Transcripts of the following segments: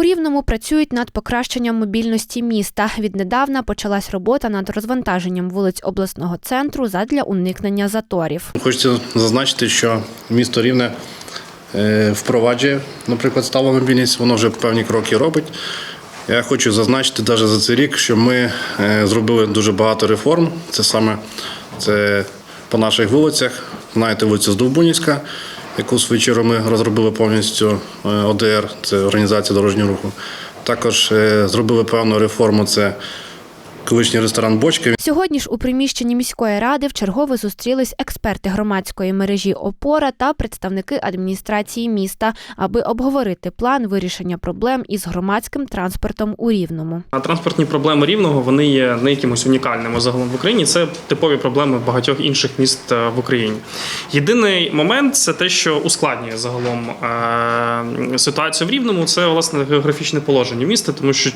У Рівному працюють над покращенням мобільності міста. Віднедавна почалась робота над розвантаженням вулиць обласного центру задля уникнення заторів. Хочеться зазначити, що місто Рівне е, впроваджує, наприклад, сталу мобільність, воно вже певні кроки робить. Я хочу зазначити навіть за цей рік, що ми е, зробили дуже багато реформ. Це саме це по наших вулицях. Знаєте, вулиця Здовбунівська, яку з вечора ми розробили повністю е, ОДР, це організація дорожнього руху. Також е, зробили певну реформу. Це колишній ресторан Бочка. Сьогодні ж у приміщенні міської ради вчергове зустрілись експерти громадської мережі Опора та представники адміністрації міста, аби обговорити план вирішення проблем із громадським транспортом у Рівному. А Транспортні проблеми рівного вони є не якимось унікальними загалом в Україні. Це типові проблеми багатьох інших міст е, в Україні. Єдиний момент це те, що ускладнює загалом е, ситуацію в рівному. Це власне географічне положення міста, тому що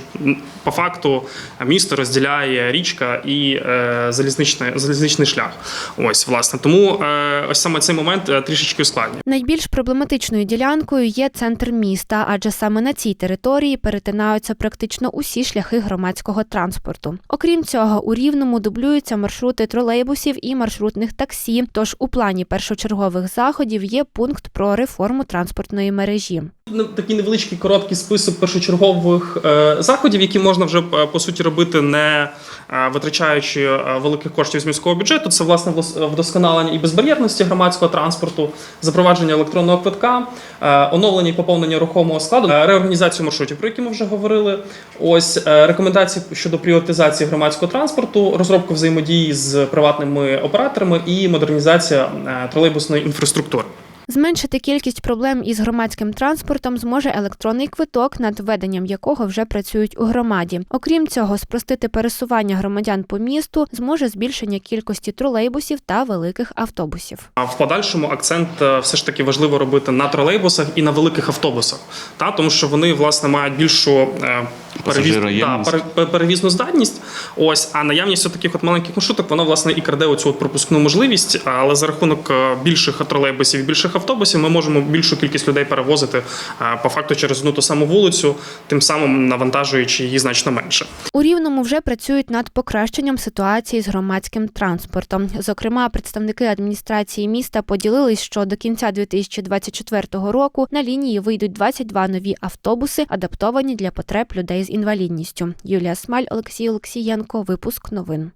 по факту місто розділяє річка і е, залізничний, залізничний шлях. Ось власне тому е, ось саме цей момент е, трішечки ускладнює. Найбільш проблематичною ділянкою є центр міста, адже саме на цій території перетинаються практично усі шляхи громадського транспорту. Окрім цього, у Рівному дублюються маршрути тролейбусів і маршрутних таксі. Тож у плані першочергових заходів є пункт про реформу транспортної мережі. Ну, такий невеличкий короткий список першочергових е, заходів, які можна вже е, по суті робити, не е, витрачаючи великих коштів з міського бюджету. Це власне влас- вдосконалення і безбар'єрності громадського транспорту, запровадження електронного квитка, оновлення і поповнення рухомого складу, реорганізацію маршрутів, про які ми вже говорили. Ось рекомендації щодо пріоритизації громадського транспорту, розробка взаємодії з приватними операторами і модернізація тролейбусної інфраструктури. Зменшити кількість проблем із громадським транспортом зможе електронний квиток, над введенням якого вже працюють у громаді. Окрім цього, спростити пересування громадян по місту зможе збільшення кількості тролейбусів та великих автобусів. А в подальшому акцент е, все ж таки важливо робити на тролейбусах і на великих автобусах, та тому що вони власне мають більшу е, перевіз... да, Пасажироємність. пере- пе- перевізну здатність. Ось а наявність таких от маленьких маршруток вона власне і краде оцю от пропускну можливість. Але за рахунок е, більших тролейбусів і більших автобусів ми можемо більшу кількість людей перевозити е, по факту через одну ту саму вулицю, тим самим навантажуючи її значно менше. У Рівному вже працюють над покращенням ситуації з громадським транспортом. Зокрема, представники адміністрації міста поділились, що до кінця 2024 року на лінії вийдуть 22 нові автобуси, адаптовані для потреб людей з інвалідністю. Юлія Смаль, Олексій Олексієнко. Випуск новин.